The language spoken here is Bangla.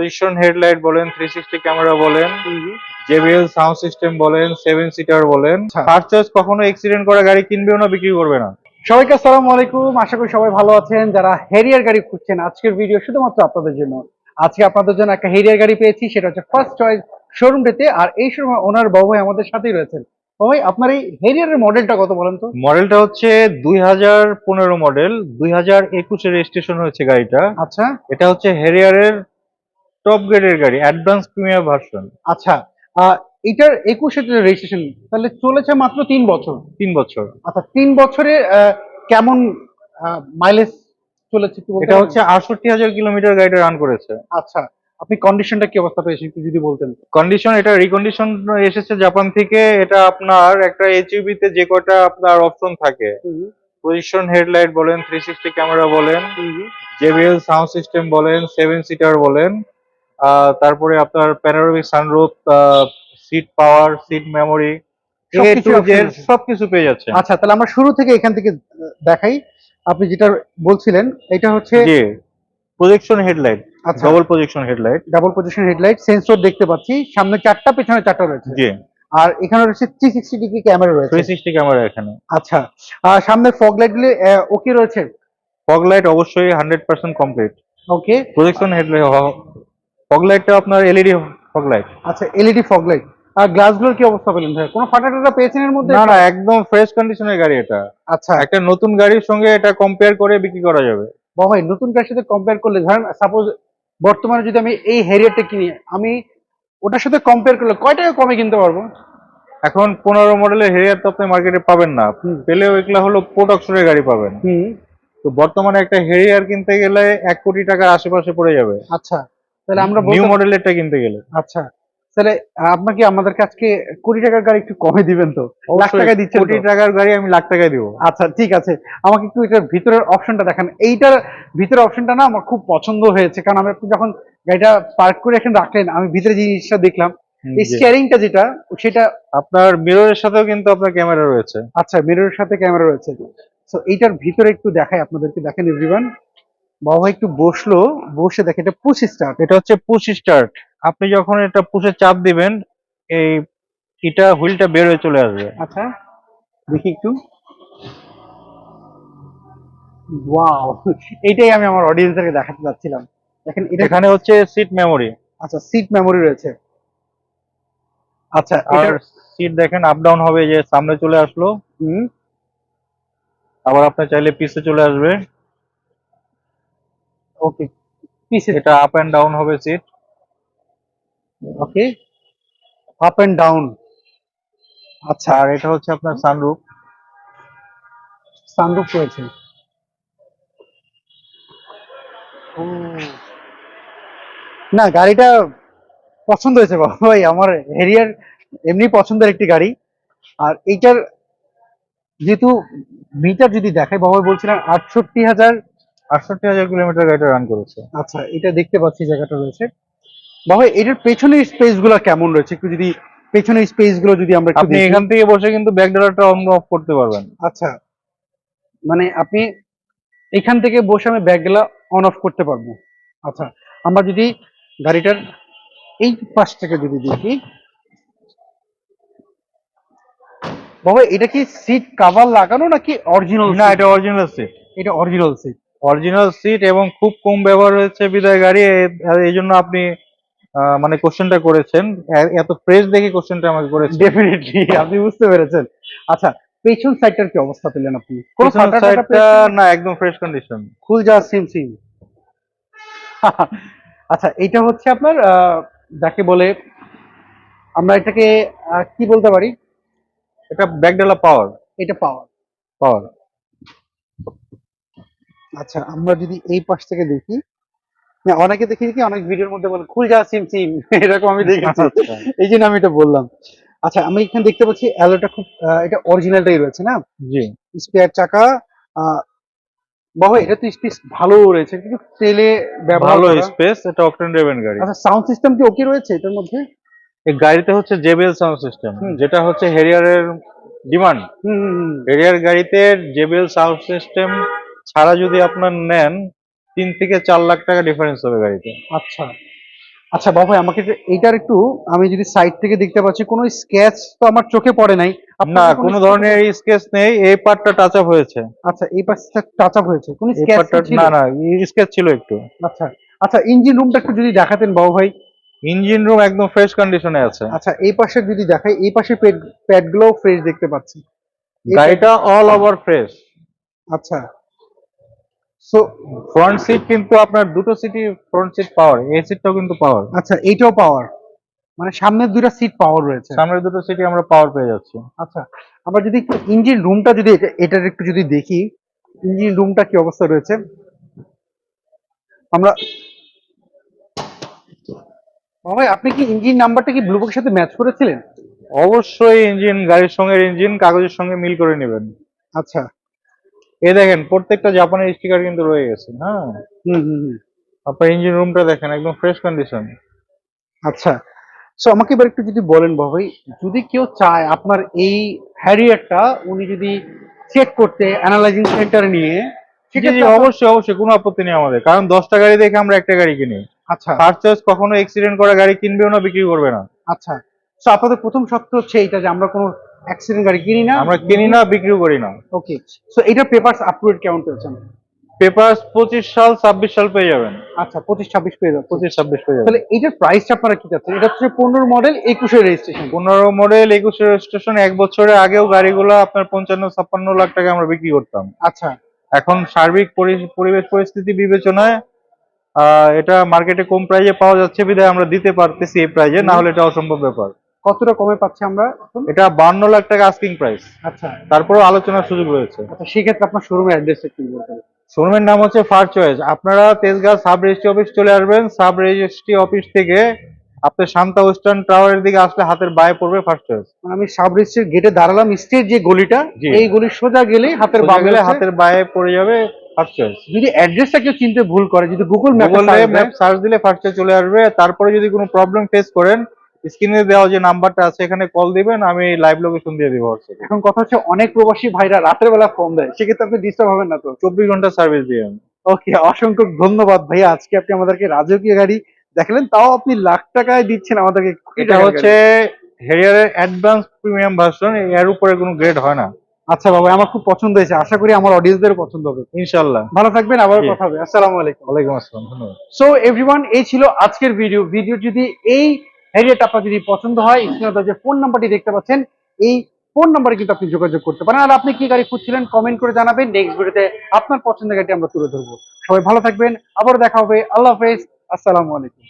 পজিশন হেডলাইট বলেন থ্রি সিক্সটি ক্যামেরা বলেন জেবিএল সাউন্ড সিস্টেম বলেন সেভেন সিটার বলেন। আচ্ছা। ফার্স্ট চয়েস কখনো এক্সিডেন্ট করা গাড়ি কিনবেও না বিক্রি করবে না। সবাইকে আসসালামু আলাইকুম আশা করি সবাই ভালো আছেন। যারা হেরিয়ার গাড়ি খুঁজছেন আজকের ভিডিও শুধুমাত্র আপনাদের জন্য। আজকে আপনাদের জন্য একটা হেরিয়ার গাড়ি পেয়েছি সেটা হচ্ছে ফার্স্ট চয়েস শোরুমটিতে আর এই শোরুমে ওনার বাবু ভাই আমাদের সাথেই রয়েছেন। ভাই আপনার এই হেরিয়ারের মডেলটা কত বলেন তো? মডেলটা হচ্ছে দুই হাজার পনেরো মডেল দুই হাজার একুশে রেজিস্ট্রেশন হয়েছে গাড়িটা। আচ্ছা। এটা হচ্ছে হেরিয়ারের টপ গ্রেডের গাড়ি অ্যাডভান্স প্রিমিয়ার ভার্সন আচ্ছা এটার একুশে রেজিস্ট্রেশন তাহলে চলেছে মাত্র তিন বছর। তিন বছর। আচ্ছা তিন বছরে কেমন মাইলেজ চলেছে এটা হচ্ছে আটষট্টি হাজার কিলোমিটার গাড়িটা রান করেছে। আচ্ছা আপনি কন্ডিশনটা কি অবস্থা পেয়েছেন একটু যদি বলতেন? কন্ডিশন এটা রিকন্ডিশন এসেছে জাপান থেকে এটা আপনার একটা এইচইউবি তে যে কটা আপনার অপশন থাকে। পজিশন হেডলাইট বলেন থ্রি সিক্সটি ক্যামেরা বলেন জেবিএল সাউন্ড সিস্টেম বলেন সেভেন সিটার বলেন। তারপরে আপনার panoramic sunroof seat power seat memory সবকিছু পেয়ে যাচ্ছে আচ্ছা তাহলে আমরা শুরু থেকে এখান থেকে দেখাই। আপনি যেটা বলছিলেন এটা হচ্ছে প্রজেকশন হেডলাইট আচ্ছা। Double projection headlight double position headlight sensor দেখতে পাচ্ছি। সামনে চারটা পেছনে চারটা রয়েছে। জি। আর এখানে রয়েছে থ্রি সিক্সটি ডিগ্রি ক্যামেরা রয়েছে। থ্রি সিক্সটি ক্যামেরা এখানে। আচ্ছা। আর সামনে ফগ লাইট গুলি ওকে রয়েছে? ফগ লাইট অবশ্যই hundred percent complete okay projection headlight fog লাইটটা আপনার এলইডি ফগ লাইট। আচ্ছা এলইডি ফগ লাইট। আর গ্লাসগুলোর কি অবস্থা পেলেন ভাই? কোনো ফাটা টাটা পেয়েছেন এর মধ্যে? না না একদম ফ্রেশ কন্ডিশনের গাড়ি এটা। আচ্ছা। একটা নতুন গাড়ির সঙ্গে এটা কম্পেয়ার করে বিক্রি করা যাবে। বাবা ভাই নতুন গাড়ির সাথে কম্পেয়ার করলে ধরেন সাপোজ বর্তমানে যদি আমি এই হেরিয়ারটা কিনি আমি ওটার সাথে কম্পেয়ার করলে কয় টাকা কমে কিনতে পারব? এখন পনেরো মডেলের হেরিয়ার তো আপনি মার্কেটে পাবেন না। পেলেও এগুলা হলো প্রোডাকশনের গাড়ি পাবেন। হুম। তো বর্তমানে একটা হেরিয়ার কিনতে গেলে এক কোটি টাকার আশেপাশে পড়ে যাবে। আচ্ছা। তাহলে আমরা নিউ মডেলেরটা কিনতে গেলে। আচ্ছা তাহলে আপনাকে আমাদের কাছকে কোটি টাকার গাড়ি একটু কমে দিবেন তো? লাখ টাকা দিচ্ছেন কোটি? টাকার গাড়ি আমি লাখ টাকায় দিব। আচ্ছা ঠিক আছে। আমাকে একটু এটার ভিতরের অপশনটা দেখান। এইটার ভিতরের অপশনটা না আমার খুব পছন্দ হয়েছে কারণ আমি আপনি যখন গাড়িটা পার্ক করে এখানে রাখলেন আমি ভিতরে জিনিসটা দেখলাম। স্টিয়ারিংটা যেটা সেটা আপনার মিররের সাথেও কিন্তু আপনার ক্যামেরা রয়েছে। আচ্ছা মিররের সাথে ক্যামেরা রয়েছে। তো এইটার ভিতরে একটু দেখাই আপনাদেরকে দেখেন এভরিওয়ান বাবা একটু বসল বসে দেখে এটা পুশ স্টার্ট এটা হচ্ছে পুশ স্টার্ট আপনি যখন এটা পুশে চাপ দিবেন এই এটা হুইলটা বের হয়ে চলে আসবে। আচ্ছা দেখি একটু। ওয়াও এইটাই আমি আমার অডিয়েন্সকে দেখাতে যাচ্ছিলাম। দেখেন এটা এখানে হচ্ছে সিট মেমোরি আচ্ছা সিট মেমোরি রয়েছে। আচ্ছা আর সিট দেখেন আপ ডাউন হবে যে সামনে চলে আসলো। হুম, আবার আপনি চাইলে পিছে চলে আসবে। ওকে পিছে এটা আপ এন্ড ডাউন হবে seat okay up and down আচ্ছা আর এটা হচ্ছে আপনার সানরুফ সানরুফ রয়েছে। না গাড়িটা পছন্দ হয়েছে বাবা ভাই। আমার হেরিয়ার এমনি পছন্দের একটি গাড়ি। আর এইটার যেহেতু মিটার যদি দেখাই বাবা বলছিলেন আটষট্টি হাজার আটষট্টি হাজার কিলোমিটার গাড়িটা রান করেছে। আচ্ছা এটা দেখতে পাচ্ছি জায়গাটা রয়েছে। বাবা এটার পেছনের স্পেসগুলো কেমন রয়েছে? একটু যদি পেছনের স্পেসগুলো যদি আমরা আপনি এখান থেকে বসে কিন্তু ব্যাক ডলারটা অন অফ করতে পারবেন। আচ্ছা মানে আপনি এখান থেকে বসে আমি ব্যাগগুলা অন অফ করতে পারব। আচ্ছা আমরা যদি গাড়িটার এই পাশ থেকে যদি দেখি। বাবা এটা কি সিট কাভার লাগানো নাকি অরিজিনাল না এটা অরিজিনাল সিট এটা অরিজিনাল সিট অরিজিনাল সিট এবং খুব কম ব্যবহার হয়েছে বিদায় গাড়ি এই জন্য আপনি মানে কোশ্চেনটা করেছেন। এত ফ্রেশ দেখে কোশ্চেনটা আমাকে করেছেন। ডেফিনেটলি আপনি বুঝতে পেরেছেন। আচ্ছা পেছন সাইডটার কি অবস্থা পেলেন আপনি? কোন সাইডটা না একদম ফ্রেশ কন্ডিশন খুল যা সিম সিম আচ্ছা এটা হচ্ছে আপনার আহ, যাকে বলে আমরা এটাকে কি বলতে পারি? এটা ব্যাক ডালা পাওয়ার এটা পাওয়ার পাওয়ার আচ্ছা আমরা যদি এই পাশ থেকে দেখি না, অনেকে দেখি কি অনেক ভিডিওর মধ্যে বলে খুল যা সিম সিম। এরকম আমি দেখেছি। আচ্ছা। এই জন্য আমি এটা বললাম। আচ্ছা আমি এখানে দেখতে পাচ্ছি অ্যালোটা খুব এটা অরিজিনালটাই রয়েছে না? জি। স্পেয়ার চাকা বাবা এটা তো স্পেস ভালো রয়েছে কিন্তু তেলে ব্যবহার ভালো স্পেস এটা অকটেন ড্রিভেন গাড়ি। আচ্ছা সাউন্ড সিস্টেম কি ওকে রয়েছে এটার মধ্যে? এই গাড়িতে হচ্ছে জেবিএল সাউন্ড সিস্টেম যেটা হচ্ছে হেরিয়ারের ডিমান্ড। হেরিয়ার গাড়িতে জেবিএল সাউন্ড সিস্টেম ছাড়া যদি আপনার নেন তিন থেকে চার লাখ টাকা ডিফারেন্স হবে গাড়িতে। আচ্ছা। আচ্ছা বাবা আমাকে যে- এইটার একটু আমি যদি সাইড থেকে দেখতে পাচ্ছি কোনো স্কেচ তো আমার চোখে পড়ে নাই। না কোনো ধরনের স্কেচ নেই এই পার্টটা টাচ আপ হয়েছে। আচ্ছা এই পাশটা টাচ আপ হয়েছে কোনো স্কেচ পার্টটা না না স্কেচ ছিল একটু। আচ্ছা আচ্ছা ইঞ্জিন রুমটা একটু যদি দেখাতেন বাবু ভাই। ইঞ্জিন রুম একদম ফ্রেশ কন্ডিশনে আছে। আচ্ছা এই পাশে যদি দেখাই এই পাশে পেড প্যাডগুলো ফ্রেশ দেখতে পাচ্ছি। গাড়িটা অল ওভার ফ্রেশ আচ্ছা। সো ফ্রন্ট সিট কিন্তু আপনার দুটো সিটই ফ্রন্ট সিট পাওয়ার এই সিটটাও কিন্তু পাওয়ার আচ্ছা এইটাও পাওয়ার মানে সামনের দুইটা সিট পাওয়ার রয়েছে। সামনের দুটো সিটই আমরা পাওয়ার পেয়ে যাচ্ছি। আচ্ছা আমরা যদি একটু ইঞ্জিন রুমটা যদি এটা- এটার একটু যদি দেখি ইঞ্জিন রুমটা কি অবস্থা রয়েছে? আমরা ভাই আপনি কি ইঞ্জিন নাম্বারটা কি ব্লুবুকের সাথে ম্যাচ করেছিলেন? অবশ্যই ইঞ্জিন গাড়ির সঙ্গে ইঞ্জিন কাগজের সঙ্গে মিল করে নেবেন। আচ্ছা। এই দেখেন প্রত্যেকটা জাপানের স্টিকার কিন্তু রয়ে গেছে হ্যাঁ? আপনার ইঞ্জিন রুমটা দেখেন একদম ফ্রেশ কন্ডিশন আচ্ছা সো আমাকে এবার একটু যদি বলেন বাবা ভাই যদি কেউ চায় আপনার এই হ্যারিয়ারটা উনি যদি চেক করতে অ্যানালাইজিং সেন্টার নিয়ে সেক্ষেত্রে আপনার- অবশ্যই অবশ্যই কোনো আপত্তি নেই আমাদের। কারণ দশটা গাড়ি দেখে আমরা একটা গাড়ি কিনি। আচ্ছা। ফার্স্ট চয়েস কখনো অ্যাক্সিডেন্ট করা গাড়ি কিনবেও না বিক্রি করবে না। আচ্ছা সো আপনাদের প্রথম শর্ত হচ্ছে এইটা যে আমরা কোনো অ্যাক্সিডেন্ট গাড়ি কিনি না? আমরা কিনি না বিক্রিও করি না। ওকে সো এটার পেপারস আপলোড কেমন পেয়েছেন? পেপার পঁচিশ সাল ছাব্বিশ সাল পেয়ে যাবেন। আচ্ছা পঁচিশ ছাব্বিশ পেয়ে যাচ্ছে। পঁচিশ ছাব্বিশ পেয়ে যাবেন। তাহলে এইটার প্রাইসটা আপনারা কি চাচ্ছেন? এটা হচ্ছে পনেরো মডেল একুশের রেজিস্ট্রেশন পনেরো মডেল একুশে রেজিস্ট্রেশন এক বছরের আগেও গাড়িগুলো আপনার পঞ্চান্ন ছাপ্পান্ন লাখ টাকা আমরা বিক্রি করতাম। আচ্ছা। এখন সার্বিক পরি- পরিবেশ পরিস্থিতি বিবেচনায় আহ, এটা মার্কেটে কম প্রাইজে পাওয়া যাচ্ছে বিধায় আমরা দিতে পারতেছি এই প্রাইজে না হলে এটা অসম্ভব ব্যাপার। কতটা কমে পাচ্ছি আমরা এটা বান্ন লাখ টাকা আস্কিং প্রাইস আচ্ছা। তারপরেও আলোচনার সুযোগ রয়েছে। আচ্ছা সেক্ষেত্রে আপনার শোরুমের অ্যাড্রেসটা কি বলতে শোরুমের নাম হচ্ছে ফার চয়েস আপনারা তেজগাঁ সাব রেজিস্ট্রি অফিস চলে আসবেন। সাব রেজিস্ট্রি অফিস থেকে আপনি শান্তা ওয়েস্টার্ন টাওয়ারের দিকে আসলে হাতের বায়ে পড়বে ফার্স্ট চয়েস মানে আমি সাব রেজিস্ট্রির গেটে দাঁড়ালাম স্টেট যে গলিটা এই গলি সোজা গেলে হাতের সোজা গেলে হাতের বায়ে পড়ে যাবে ফার্স্ট চয়েস যদি অ্যাড্রেসটা কেউ চিনতে ভুল করে যদি গুগল ম্যাপে ম্যাপ সার্চ দিলে ফার্স্টে চলে আসবে। তারপরে যদি কোনো প্রবলেম ফেস করেন স্ক্রিনে দেওয়া যে নাম্বারটা আছে এখানে কল দিবেন আমি লাইভ লোকেশন দিয়ে দিব হোয়াটসঅ্যাপে এখন কথা হচ্ছে অনেক প্রবাসী ভাইরা রাতের বেলা ফোন দেয় সেক্ষেত্রে আপনি ডিস্টার্ব হবেন না তো? চব্বিশ ঘণ্টা সার্ভিস দিয়ে। ওকে অসংখ্য ধন্যবাদ ভাইয়া। আজকে আপনি আমাদেরকে রাজকীয় গাড়ি দেখালেন তাও আপনি লাখ টাকায় দিচ্ছেন আমাদেরকে এটা হচ্ছে হেরিয়ারের অ্যাডভান্স প্রিমিয়াম ভার্সন এর উপরে কোনো গ্রেড হয় না। আচ্ছা বাবা আমার খুব পছন্দ হয়েছে। আশা করি আমার অডিয়েন্সদেরও পছন্দ হবে। ইনশাল্লাহ ভালো থাকবেন আবার কথা হবে। আসসালামু আলাইকুম। ওয়ালাইকুম আসসালাম ধন্যবাদ। সো এভরিওয়ান এই ছিল আজকের ভিডিও ভিডিও যদি এই হ্যারিয়েট আপনার যদি পছন্দ হয়, স্ক্রিনে যে ফোন নাম্বারটি দেখতে পাচ্ছেন, এই ফোন নাম্বারে কিন্তু আপনি যোগাযোগ করতে পারেন। আর আপনি কি গাড়ি খুঁজছিলেন কমেন্ট করে জানাবেন। নেক্সট ভিডিওতে আপনার পছন্দের গাড়িটি আমরা তুলে ধরবো। সবাই ভালো থাকবেন আবার দেখা হবে। আল্লাহ হাফেজ। আসসালামু আলাইকুম।